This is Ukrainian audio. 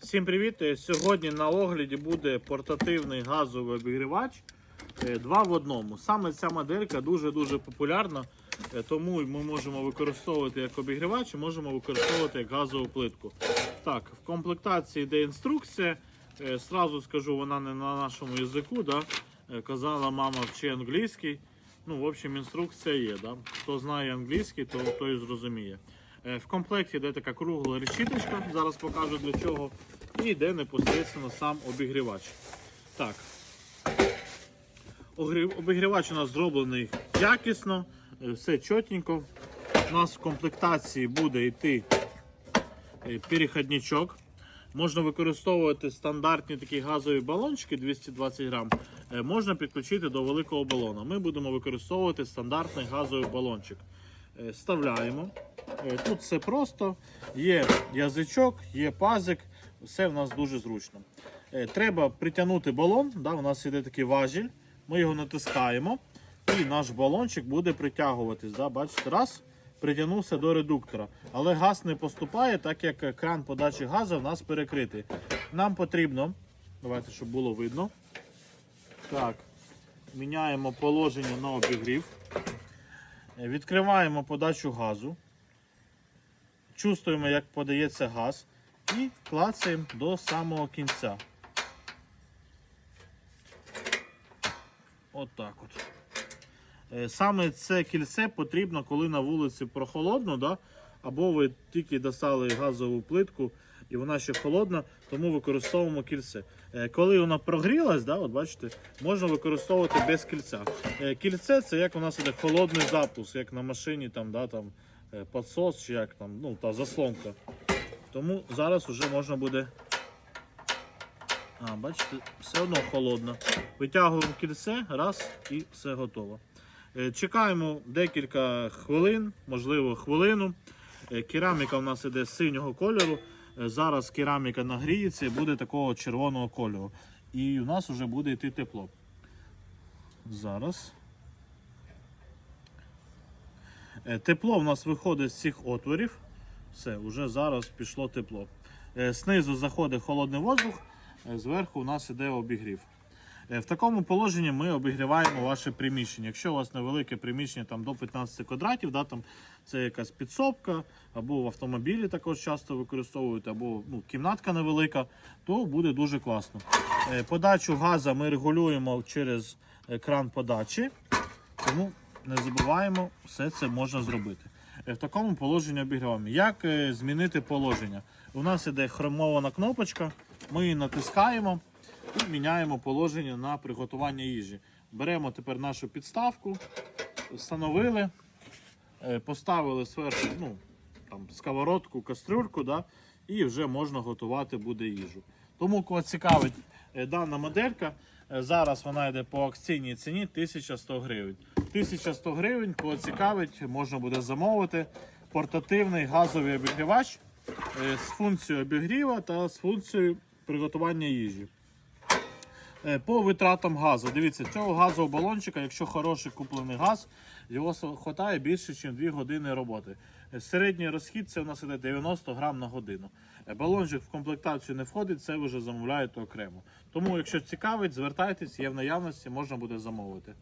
Всім привіт! Е, Сьогодні на огляді буде портативний газовий обігрівач е, два в одному. Саме ця моделька дуже-дуже популярна, е, тому ми можемо використовувати як обігрівач і можемо використовувати як газову плитку. Так, в комплектації йде інструкція. Сразу скажу, вона не на нашому язику. Да? Казала мама вчи англійський. Ну, в общем, інструкція є. Да? Хто знає англійський, то той зрозуміє. Е, В комплекті йде така кругла решіточка, зараз покажу для чого. І йде непосередньо сам обігрівач. Так. Обігрівач у нас зроблений якісно, е, все чотенько. У нас в комплектації буде йти е, перехідничок. Можна використовувати стандартні такі газові балончики 220 грам. Можна підключити до великого балона. Ми будемо використовувати стандартний газовий балончик. Е, Вставляємо. Е, Тут все просто. Є язичок, є пазик, все в нас дуже зручно. Е, Треба притягнути балон. Да, у нас іде такий важіль. Ми його натискаємо, і наш балончик буде притягуватись. Да, бачите, раз, притягнувся до редуктора. Але газ не поступає, так як кран подачі газу в нас перекритий. Нам потрібно, давайте, щоб було видно. Так, міняємо положення на обігрів. Відкриваємо подачу газу. Чувствуємо, як подається газ. І клацаємо до самого кінця. От так от. Е, Саме це кільце потрібно, коли на вулиці прохолодно, да? або ви тільки достали газову плитку і вона ще холодна, тому використовуємо кільце. Е, Коли вона прогрілась, да, от бачите, можна використовувати без кільця. Е, Кільце це як у нас іде холодний запуск, як на машині там, да, там, е, підсос чи як там, ну, та заслонка. Тому зараз вже можна буде. А, бачите, все одно холодно. Витягуємо кільце, раз і все готово. Чекаємо декілька хвилин, можливо, хвилину. Кераміка у нас іде синього кольору. Е, Зараз кераміка нагріється і буде такого червоного кольору. І у нас вже буде йти тепло. Зараз. Е, Тепло в нас виходить з цих отворів. Все, вже зараз пішло тепло. Е, Знизу заходить холодний воздух, зверху у нас іде обігрів. Е, В такому положенні ми обігріваємо ваше приміщення. Якщо у вас невелике приміщення там, до 15 квадратів, да, там, це якась підсобка, або в автомобілі також часто використовують, або ну, кімнатка невелика, то буде дуже класно. Е, Подачу газу ми регулюємо через екран подачі, тому не забуваємо, все це можна зробити. Е, В такому положенні обігріваємо. Як змінити положення? У нас іде хромована кнопочка, ми її натискаємо і міняємо положення на приготування їжі. Беремо тепер нашу підставку, встановили, е, поставили зверху ну, там, сковородку, кастрюльку, да, і вже можна готувати буде їжу. Тому, кого цікавить е, дана моделька, е, зараз вона йде по акційній ціні 1100 гривень. 1100 гривень, кого цікавить, можна буде замовити портативний газовий обігрівач з функцією обігріва та з функцією приготування їжі. Е, По витратам газу. Дивіться, цього газового балончика, якщо хороший куплений газ, його вистачає більше, ніж 2 години роботи. Е, Середній розхід це у нас іде 90 грам на годину. Е, Балончик в комплектацію не входить, це ви вже замовляєте окремо. Тому, якщо цікавить, звертайтесь, є в наявності, можна буде замовити.